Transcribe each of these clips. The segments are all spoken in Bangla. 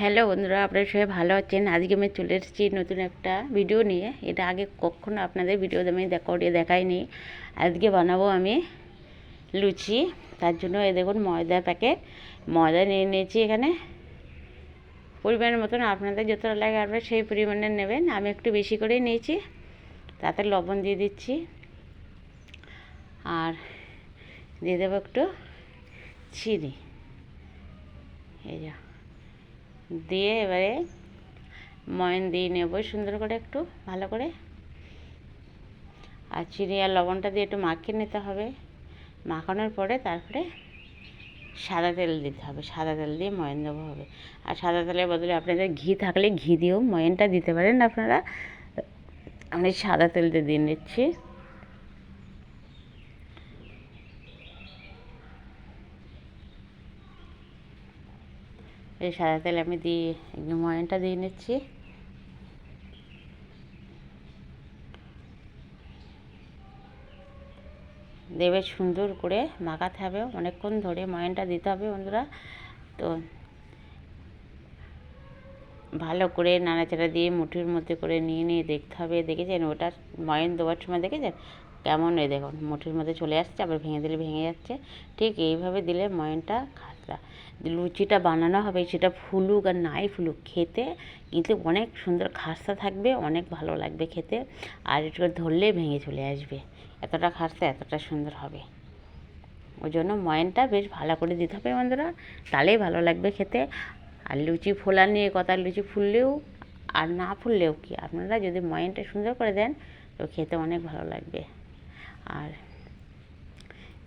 হ্যালো বন্ধুরা, আপনারা সবাই ভালো আছেন? আজকে আমি চলে এসেছি নতুন একটা ভিডিও নিয়ে। এটা আগে কখনো আপনাদের ভিডিও আমি করিয়ে দেখাইনি। আজকে বানাবো আমি লুচি। তার জন্য এ দেখুন ময়দার প্যাকেট ময়দা নিয়ে নিয়েছি এখানে। পরিমাণের মতন আপনাদের যতটা লাগে আপনারা সেই পরিমাণে নেবেন। আমি একটু বেশি করেই নিয়েছি। তাতে লবণ দিয়ে দিচ্ছি। আর দিয়ে দেবো একটু চিনি। এই যা। দিয়ে এবারে ময়ন দিয়ে নেব, সুন্দর করে একটু, ভালো করে। আর চিনি আর লবণটা দিয়ে একটু মাখিয়ে নিতে হবে। মাখানোর পরে তারপরে সাদা তেল দিতে হবে, সাদা তেল দিয়ে ময়ন দেবো হবে। আর সাদা তেলের বদলে আপনাদের ঘি থাকলে ঘি দিয়েও ময়নটা দিতে পারেন আপনারা। আমি সাদা তেল দিয়ে দিয়ে নিচ্ছি। এই সাদা তেল আমি দিয়ে ময়নটা দিয়ে নিচ্ছি। দেবে সুন্দর করে মাখাতে হবে, অনেকক্ষণ ধরে ময়নটা দিতে হবে বন্ধুরা। তো ভালো করে নাড়াচাড়া দিয়ে মুঠির মধ্যে করে নিয়ে নিয়ে দেখতে হবে, দেখেছেন? ওটা ময়ন দেওয়ার সময় দেখেছেন? কেমন এই দেখুন, মুঠির মধ্যে চলে আসছে, আবার ভেঙে দিলে ভেঙে যাচ্ছে। ঠিক এইভাবে দিলে ময়নটা খাসলা লুচিটা বানানো হবে, সেটা ফুলুক আর নাই ফুলুক, খেতে কিন্তু অনেক সুন্দর খাস্তা থাকবে, অনেক ভালো লাগবে খেতে। আর একটু ধরলেই ভেঙে চলে আসবে। এতটা খাস্তা, এতটা সুন্দর হবে। ওই জন্য ময়নটা বেশ ভালো করে দিতে হবে বন্ধুরা, তাহলেই ভালো লাগবে খেতে। আর লুচি ফোলা নিয়ে কথা, লুচি ফুললেও আর না ফুললেও কি? আপনারা যদি ময়নটা সুন্দর করে দেন, তো খেতে অনেক ভালো লাগবে। আর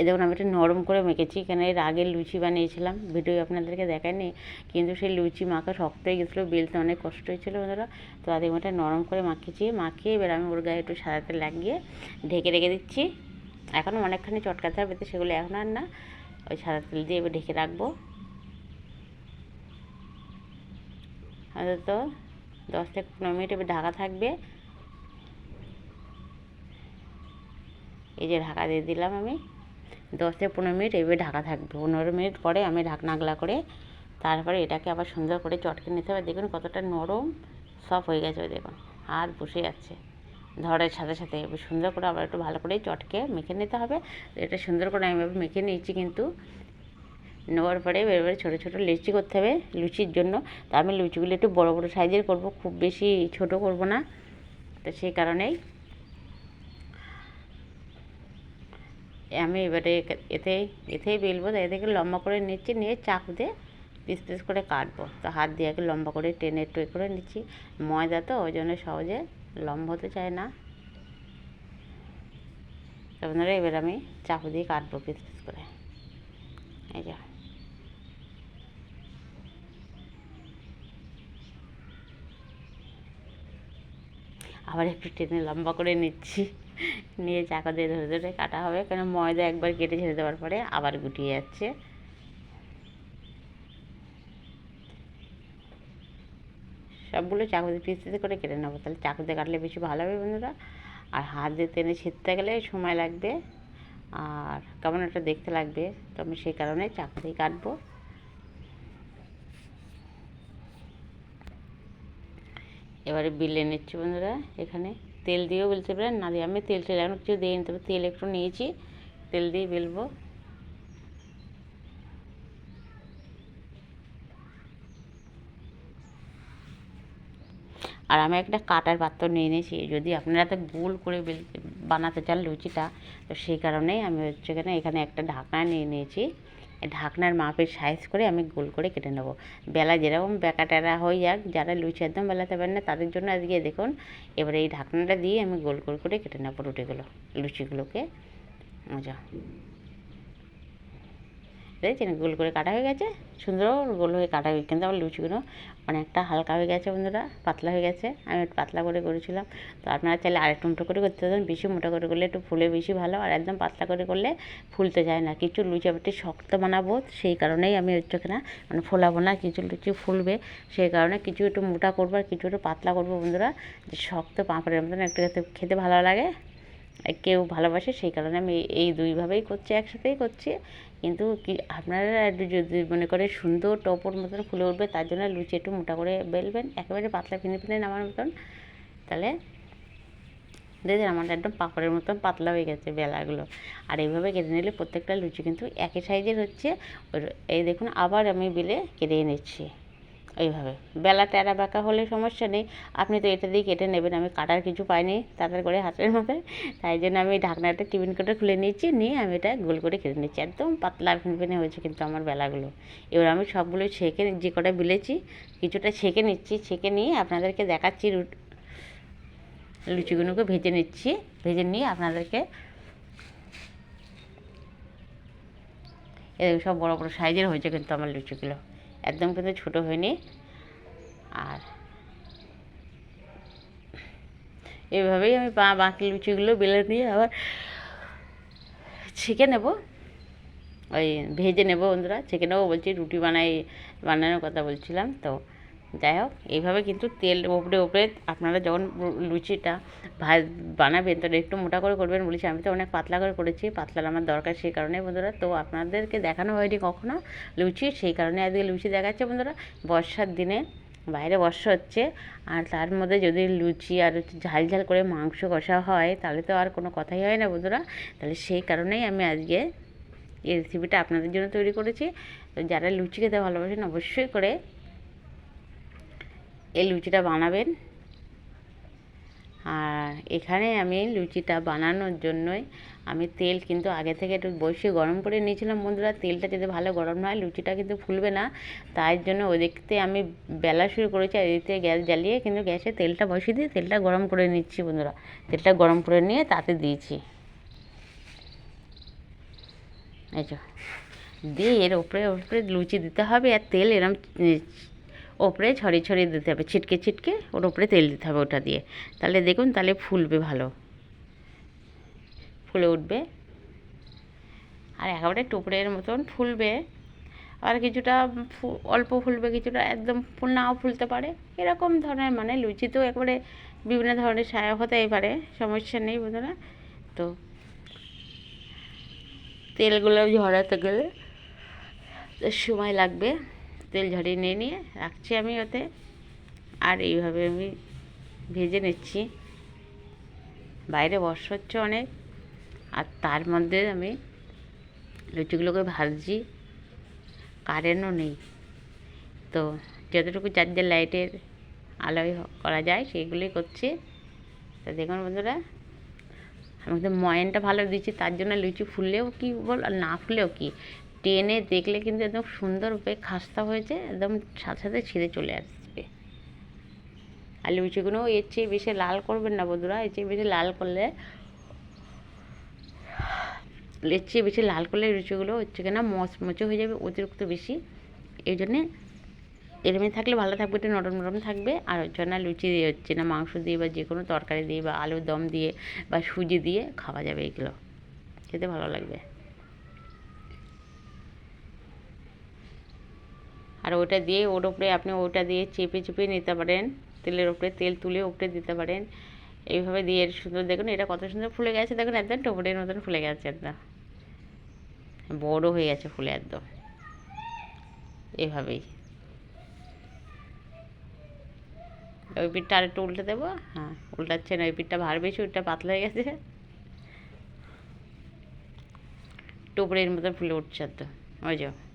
এ দেখুন, আমি এটা নরম করে মেখেছি, কেন এর আগে লুচি বানিয়েছিলাম, ভিডিও আপনাদেরকে দেখায়নি, কিন্তু সেই লুচি মাখা শক্ত হয়ে গেছিল, বেলতে অনেক কষ্ট হয়েছিলো বন্ধুরা, তো আধে ঘণ্টা নরম করে মাখিয়েছি, মাখিয়ে এবার আমি ওর গায়ে একটু সাদাতে লাগিয়ে ঢেকে রেখে দিচ্ছি, এখনও অনেকখানি চটকাতে হবে, তো সেগুলো এখন আর না, ওই সাদা তেল দিয়ে এবার ঢেকে রাখব। তো দশ থেকে পনেরো মিনিট এবার ঢাকা থাকবে এই যে ঢাকা দিয়ে দিলাম আমি। দশ থেকে পনেরো মিনিট এভাবে ঢাকা থাকবে। পনেরো মিনিট পরে আমি ঢাকনাগলা করে তারপরে এটাকে আবার সুন্দর করে চটকে নিতে হবে। দেখুন কতটা নরম, সফট হয়ে গেছে দেখুন। হাত বসে যাচ্ছে। ধরার সাথে সাথে সুন্দর করে আবার একটু ভালো করে চটকে মেখে নিতে হবে। এটা সুন্দর করে আমি মেখে নিয়েছি কিন্তু। নেওয়ার পরে এবারে ছোটো ছোটো লুচি করতে হবে লুচির জন্য। তো আমি লুচিগুলো একটু বড় বড় সাইজের করব, খুব বেশি ছোট করব না। তো সেই কারণেই আমি এবারে এতে, এতেই বেলবো তাই থেকে লম্বা করে নিচ্ছি, নিয়ে চাকু দিয়ে পিস পিস করে কাটবো। তো হাত দিয়ে আগে লম্বা করে টেনে টুয়ে করে নিচ্ছি। ময়দা তো, ওই জন্য সহজে লম্বা হতে চায় না। আপনারা এবার আমি চাকু দিয়ে কাটবো পিস পিস করে। এই যা। আবার একটু টেনে লম্বা করে নিচ্ছি। নিয়ে চাকা দিয়ে ধরে ধরে কাটা হবে, কেন ময়দা একবার কেটে ছেড়ে দেওয়ার পরে আবার গুটিয়ে যাচ্ছে। সবগুলো চাকু দিয়ে পিস করে কেটে নেব, তাহলে চাকু দিয়ে কাটলে বেশি ভালো হবে বন্ধুরা। আর হাত দিয়ে টেনে ছিঁড়তে গেলে সময় লাগবে, আর কেমন একটা দেখতে লাগবে, তো আমি সেই কারণে চাকু দিয়ে কাটবো। এবারে বিলে নিচ্ছি বন্ধুরা, এখানে। তেল দিয়েও বেলতে পারেন, না দিয়ে আমি তেল টেল এখন কিছু দিয়ে নিতে হবে তেল একটু নিয়েছি, তেল দিয়ে বেলবো। আর আমি একটা কাটার পাত্র নিয়ে নিয়েছি যদি আপনারা তো গোল করে বানাতে চান লুচিটা, তো সেই কারণেই আমি হচ্ছে এখানে এখানে একটা ঢাকনা নিয়ে নিয়েছি। ঢাকনার মাপের সাইজ করে আমি গোল করে কেটে নেব। বেলা যেরকম বেকা টেরা হয়ে যাক, যারা লুচি একদম বেলাতে পারেন না, তাদের জন্য আজকে দেখুন, এবারে এই ঢাকনাটা দিয়ে আমি গোল গোল করে কেটে নেব রুটিগুলো, লুচিগুলোকে। মজা। দেখছেন গোল করে কাটা হয়ে গেছে। সুন্দর গোল হয়ে কাটা হয়ে, কিন্তু আমার লুচিগুলো অনেকটা হালকা হয়ে গেছে বন্ধুরা, পাতলা হয়ে গেছে। আমি একটু পাতলা করে করেছিলাম। তো আপনারা চাইলে আরেকটু মুঠো করে করতে পারেন, বেশি মোটা করে করলে একটু ফুলে বেশি ভালো, আর একদম পাতলা করে করলে ফুলতে যায় না। কিছু লুচি আবার শক্ত বানাবো, সেই কারণেই আমি হচ্ছে কিনা মানে ফোলাবো না, কিছু লুচি ফুলবে, সেই কারণে কিছু একটু মোটা করব আর কিছু একটু পাতলা করব বন্ধুরা, যে শক্ত পাঁপড়ের মতন একটু খেতে ভালো লাগে কেউ ভালোবাসে, সেই কারণে আমি এই দুইভাবেই করছি, একসাথেই করছি। কিন্তু কি আপনারা একটু যদি মনে করে সুন্দর টপর মতন ফুলে উঠবে, তার জন্য লুচি একটু মোটা করে বেলবেন, একেবারে পাতলা ফিনে ফিনে নামার মতন। তাহলে দেখবেন আমার একদম পাপড়ের মতন পাতলা হয়ে গেছে বেলাগুলো। আর এইভাবে কেটে নিলে প্রত্যেকটা লুচি কিন্তু একই সাইজের হচ্ছে। এই দেখুন, আবার আমি বেলে কেটে নিচ্ছি এইভাবে। বেলা টেরা বাঁকা হলে সমস্যা নেই। আপনি তো এটা দিয়ে কেটে নেবেন। আমি কাটার কিছু পাইনি তাড়াতাড়ি করে হাতের মাথায় তাই জন্য আমি ঢাকনাটা টিফিন করে খুলে নিয়েছি। নিয়ে আমি এটা গোল করে কেটে নিচ্ছি। একদম পাতলা ফিনফিনে হয়েছে কিন্তু আমার বেলাগুলো। এবার আমি সবগুলো ছেঁকে যে কটা বিলেছি, কিছুটা ছেঁকে নিচ্ছি। ছেঁকে নিয়ে আপনাদেরকে দেখাচ্ছি রুট লুচিগুলোকে ভেজে নিচ্ছি। ভেজে নিয়ে আপনাদেরকে এরকম সব বড় বড় সাইজের হয়েছে কিন্তু আমার লুচিগুলো। একদম কিন্তু ছোট হয়নি। আর এভাবেই আমি পা বাঁকি লুচিগুলো বেলে দিয়ে আবার ছেঁকে নেব। ওই ভেজে নেব বন্ধুরা, ছেঁকে নেব বলছি, রুটি বানাই, বানানোর কথা বলছিলাম, তো যাই হোক, এইভাবে কিন্তু তেল ওপরে ওপরে আপনারা যখন লুচিটা ভাজ, বানাবেন তখন একটু মোটা করে করবেন বলেছি। আমি তো অনেক পাতলা করে করেছি, পাতলার আমার দরকার সেই কারণে বন্ধুরা। তো আপনাদেরকে দেখানো হয়নি কখনো লুচি, সেই কারণে আজকে লুচি দেখাচ্ছে বন্ধুরা। বর্ষার দিনে বাইরে বর্ষা হচ্ছে, আর তার মধ্যে যদি লুচি আর ঝাল ঝাল করে মাংস কষা হয়, তাহলে তো আর কোনো কথাই হয় না বন্ধুরা। তাহলে সেই কারণেই আমি আজকে এই রেসিপিটা আপনাদের জন্য তৈরি করেছি। তো যারা লুচি খেতে ভালোবাসেন, অবশ্যই করে এই লুচিটা বানাবেন। আর এখানে আমি লুচিটা বানানোর জন্যই আমি তেল কিন্তু আগে থেকে একটু বসিয়ে গরম করে নিয়েছিলাম। বন্ধুরা, তেলটা যদি ভালো গরম না হয়, লুচিটা কিন্তু ফুলবে না। তাই জন্য ওদিকতে আমি বেলা শুরু করেছি আর এদিকে গ্যাস জ্বালিয়ে কিন্তু গ্যাসে তেলটা বসিয়ে দিয়ে তেলটা গরম করে নিচ্ছি বন্ধুরা। তেলটা গরম করে নিয়ে তাতে দিয়েছি। এই যে, দিয়ে এর ওপরে ওপরে লুচি দিতে হবে আর তেল এরম ওপরে ছড়িয়ে ছড়িয়ে দিতে হবে, ছিটকে ছিটকে ওর ওপরে তেল দিতে হবে ওটা দিয়ে। তাহলে দেখুন, তাহলে ফুলবে ভালো। ফুলে উঠবে। আর একেবারে টুকরের মতন ফুলবে। আর কিছুটা অল্প ফুলবে, কিছুটা একদম নাও ফুলতে পারে। এরকম ধরনের মানে লুচি তো একবারে বিভিন্ন ধরনের সায়া হতেই পারে, সমস্যা নেই বোধহয়। তো তেলগুলো ঝরাতে গেলে সময় লাগবে। তেল ঝরিয়ে নিয়ে নিয়ে রাখছি আমি ওতে। আর এইভাবে আমি ভেজে নিচ্ছি। বাইরে বর্ষা হচ্ছে অনেক। আর তার মধ্যে আমি লুচিগুলোকে ভাজছি। কারেন্টও নেই। তো যতটুকু চার্জার লাইটের আলোয় করা যায় সেইগুলোই করছি। তো দেখুন বন্ধুরা, আমি তো ময়নটা ভালো দিচ্ছি তার জন্য লুচি ফুললেও কি বল, আর না ফুললেও কি। টেনে দেখলে কিন্তু একদম সুন্দর খাস্তা হয়েছে একদম সাথে সাথে ছিঁড়ে চলে আসবে। আর লুচিগুলো এর চেয়ে বেশি লাল করবেন না বন্ধুরা, এর চেয়ে বেশি লাল করলে, এর চেয়ে বেশি লাল করলে লুচিগুলো হচ্ছে কিনা মচমচে হয়ে যাবে, অতিরিক্ত বেশি। এই জন্যে এরমই থাকলে ভালো থাকবে, একটু নরম নরম থাকবে। আর হচ্ছে না লুচি দিয়ে, হচ্ছে না মাংস দিয়ে বা যে কোনো তরকারি দিয়ে বা আলুর দম দিয়ে বা সুজি দিয়ে খাওয়া যাবে এগুলো। খেতে ভালো লাগবে। আর ওটা দিয়ে ওর উপরে আপনি ওটা দিয়ে চেপে চেপে নিতে পারেন। তেলের উপরে তেল তুলে উপরে দিতে পারেন। এইভাবে দিয়ে সুন্দর দেখুন, এটা কত সুন্দর ফুলে গেছে। দেখুন একদম টোপরের মতন ফুলে গেছে একদম। বড় হয়ে গেছে ফুলে একদম। এভাবেই। ওই পিঠটা আর একটু উল্টে দেবো? হ্যাঁ উল্টাচ্ছে না, ওই পিঠটা ভার বেশি, ওইটা পাতলা হয়ে গেছে। টোপরের মতন ফুলে উঠছে একদম। ওই যাও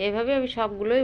এইভাবে আমি সবগুলোই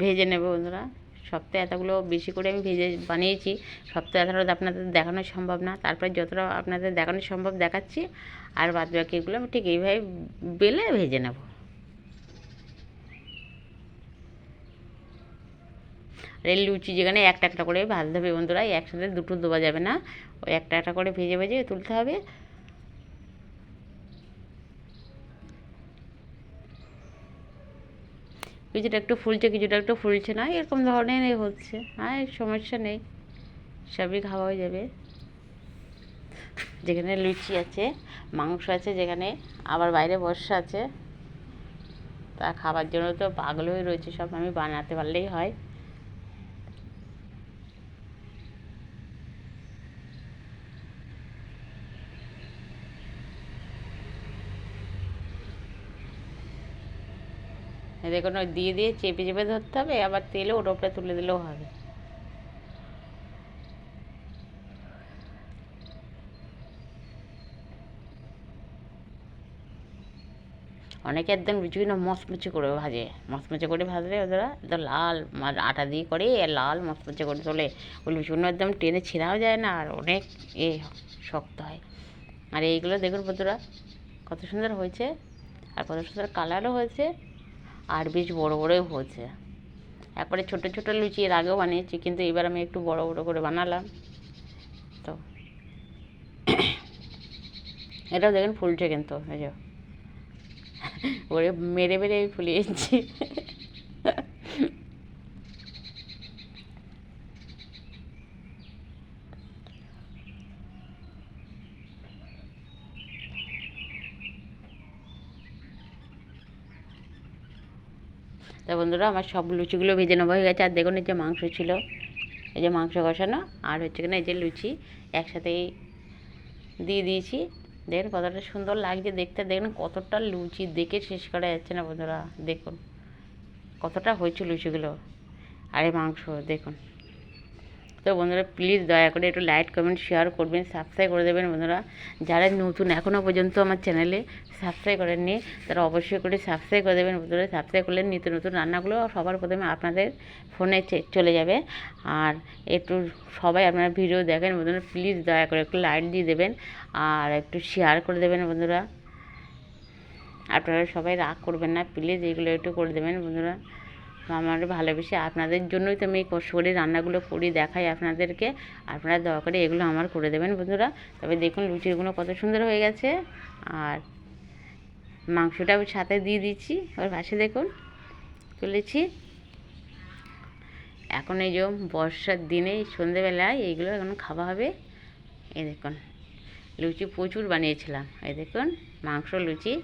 ভেজে নেব বন্ধুরা। সপ্তাহে এতগুলো বেশি করে আমি ভেজে বানিয়েছি। সপ্তাহে এতটা আপনাদের দেখানো সম্ভব না। তারপরে যতটা আপনাদের দেখানো সম্ভব দেখাচ্ছি। আর বাদ বাকিগুলো আমি ঠিক এইভাবে বেলে ভেজে নেব। আর এই লুচি যেখানে একটা একটা করে ভাজতে হবে বন্ধুরা একসাথে দুটো দেওয়া যাবে না। ওই একটা একটা করে ভেজে ভেজে তুলতে হবে। কিছুটা একটু ফুলছে, কিছুটা একটু ফুলছে না, এরকম ধরনের হচ্ছে। হ্যাঁ সমস্যা নেই, সবই খাওয়া হয়ে যাবে। যেখানে লুচি আছে, মাংস আছে, যেখানে আবার বাইরে বর্ষা আছে, তা খাবার জন্য তো পাগল হয়ে রয়েছে সব, আমি বানাতে পারলেই হয়। দেখুন ওই দিয়ে দিয়ে চেপে চেপে ধরতে হবে, আবার তেলে ওর ওপরে তুলে দিলেও হবে। অনেকে একদম লুচিগুলো মচমচে করে ভাজে। মচমচে করে ভাজলে ওরা একদম লাল আটা দিয়ে করে, আর লাল মচমচে করে তোলে। ওই লুচিগুলো একদম টেনে ছেঁড়াও যায় না, আর অনেক এ শক্ত হয়। আর এইগুলো দেখুন বন্ধুরা, কত সুন্দর হয়েছে, আর কত সুন্দর কালারও হয়েছে। আর বেশ বড় বড়ই হয়েছে। একবারে ছোট ছোট লুচি এর আগেও বানিয়েছি, কিন্তু এবার আমি একটু বড় বড় করে বানালাম। তো এটাও দেখেন ফুলছে কিন্তু, এই যে। ওরে মেরে মেরে ফুলিয়েছি তা বন্ধুরা আমার সব লুচিগুলো ভেজে নেওয়া হয়ে গেছে, আর দেখুন এই যে মাংস ছিল, এই যে মাংস কষানো, আর হচ্ছে কিনা এই যে লুচি একসাথেই দিয়ে দিয়েছি। দেখুন কতটা সুন্দর লাগছে দেখতে, দেখুন কতটা লুচি দেখে শেষ করা যাচ্ছে না বন্ধুরা, দেখুন কতটা হয়েছে লুচিগুলো। আর এই মাংস, দেখুন। তো বন্ধুরা প্লিজ দয়া করে একটু লাইক কমেন্ট শেয়ার করবেন সাবস্ক্রাইব করে দেবেন বন্ধুরা। যারা নতুন এখনও পর্যন্ত আমার চ্যানেলে সাবস্ক্রাইব করেননি, তারা অবশ্যই করে সাবস্ক্রাইব করে দেবেন বন্ধুরা। সাবস্ক্রাইব করলে নিত্য নতুন রান্নাগুলো সবার প্রথমে আপনাদের ফোনে চলে যাবে। আর একটু সবাই আপনারা ভিডিও দেখেন বন্ধুরা প্লিজ দয়া করে একটু লাইক দিয়ে দেবেন, আর একটু শেয়ার করে দেবেন বন্ধুরা। আপনারা সবাই রাগ করবেন না প্লিজ এগুলো একটু করে দেবেন বন্ধুরা। আমার ভালোবেসে আপনাদের জন্যই তো আমি এই কষ্ট করে রান্নাগুলো করি, দেখাই আপনাদেরকে। আপনারা দয়া করে এগুলো আমার করে দেবেন বন্ধুরা। তবে দেখুন লুচিগুলো কত সুন্দর হয়ে গেছে। আর মাংসটা সাথে দিয়ে দিচ্ছি। ওর পাশে দেখুন, তুলেছি। এখন এই যে বর্ষার দিনে সন্ধেবেলায় এইগুলো এখন খাওয়া হবে। এই দেখুন, লুচি প্রচুর বানিয়েছিলাম। এই দেখুন, মাংস, লুচি।